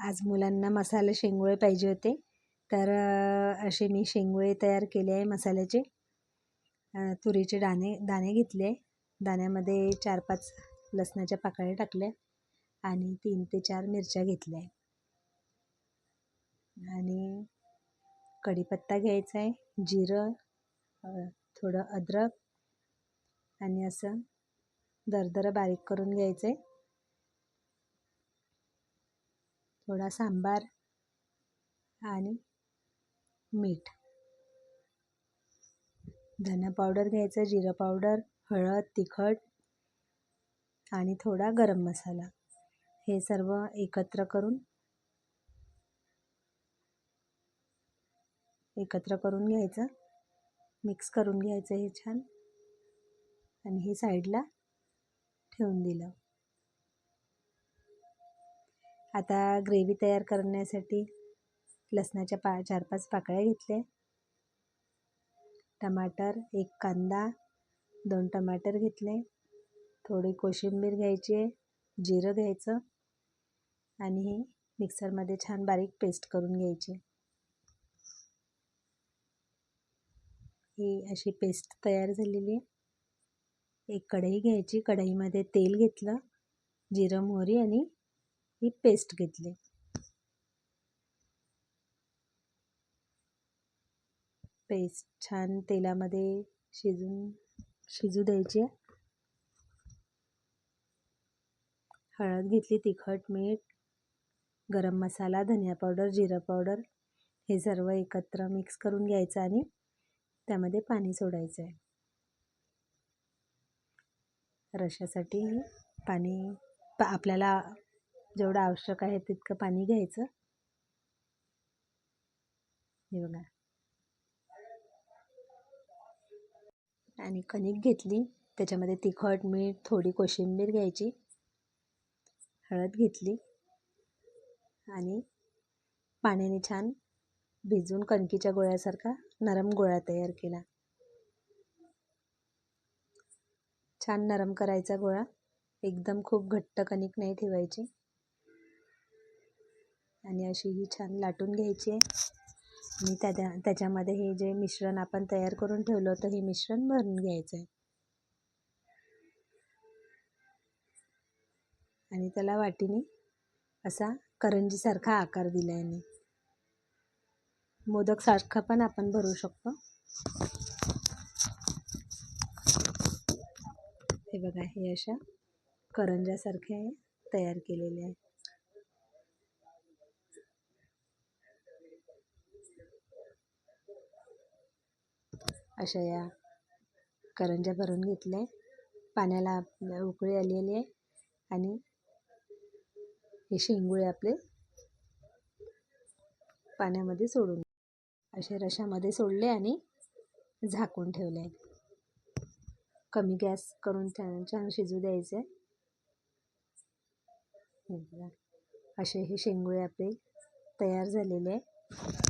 आज मुलांना मसाले शेंगोळे पाहिजे होते. तर असे मी शेंगोळे तयार केले आहे मसाल्याचे. तुरीचे दाणे दाणे घेतले दाण्यामध्ये चार पाच लसणाच्या पाकळ्या टाकल्या आणि तीन ते चार मिरच्या घेतल्या आणि कढीपत्ता घ्यायचा आहे जिरं थोडं अद्रक आणि असं दरदरं बारीक करून घ्यायचं आहे. थोडा सांबार आणि मीठ. धना पावडर घ्यायचं जिरं पावडर हळद तिखट आणि थोडा गरम मसाला. हे सर्व एकत्र करून एकत्र करून घ्यायचं. मिक्स करून घ्यायचं हे छान. आणि हे साईडला ठेवून दिलं. आता ग्रेव्ही तयार करण्यासाठी लसणाच्या पा चार पाच पाकळ्या घेतल्या. टमाटर एक कांदा दोन टमाटर घेतले. थोडी कोशिंबीर घ्यायची आहे जिरं घ्यायचं आणि हे मिक्सरमध्ये छान बारीक पेस्ट करून घ्यायची. ही अशी पेस्ट तयार झालेली आहे. एक कढई घ्यायची कढईमध्ये तेल घेतलं जिरं मोहरी आणि ही पेस्ट घेतली. पेस्ट छान तेलामध्ये शिजून शिजू द्यायची. हळद घेतली तिखट मीठ गरम मसाला धनिया पावडर जिरं पावडर हे सर्व एकत्र मिक्स करून घ्यायचं आणि त्यामध्ये पाणी सोडायचं आहे रशासाठी पाणी आपल्याला जेवढं आवश्यक आहे तितकं पाणी घ्यायचं. हे बघा. आणि कणिक घेतली. त्याच्यामध्ये तिखट मीठ थोडी कोशिंबीर घ्यायची. हळद घेतली. आणि पाण्याने छान भिजवून कणकीच्या गोळ्यासारखा नरम गोळा तयार केला. छान नरम करायचा गोळा. एकदम खूप घट्ट कणिक नाही ठेवायची. आणि अशी ही छान लाटून घ्यायची आहे. आणि त्या त्याच्यामध्ये हे जे मिश्रण आपण तयार करून ठेवलं होतं हे मिश्रण भरून घ्यायचं आहे. आणि त्याला वाटीने असा करंजीसारखा आकार दिला आहे मी मोदकसारखा पण आपण भरू शकतो. हे बघा हे अशा करंजासारखे तयार केलेले आहे. अशा या करंज्या भरून घेतल्या. पाण्याला उकळी आलेली आहे आणि हे शेंगुळे आपले पाण्यामध्ये सोडून असे रशामध्ये सोडले आणि झाकून ठेवले. कमी गॅस करून छान छान शिजू द्यायचे. असे हे शेंगुळे आपले तयार झालेले आहे.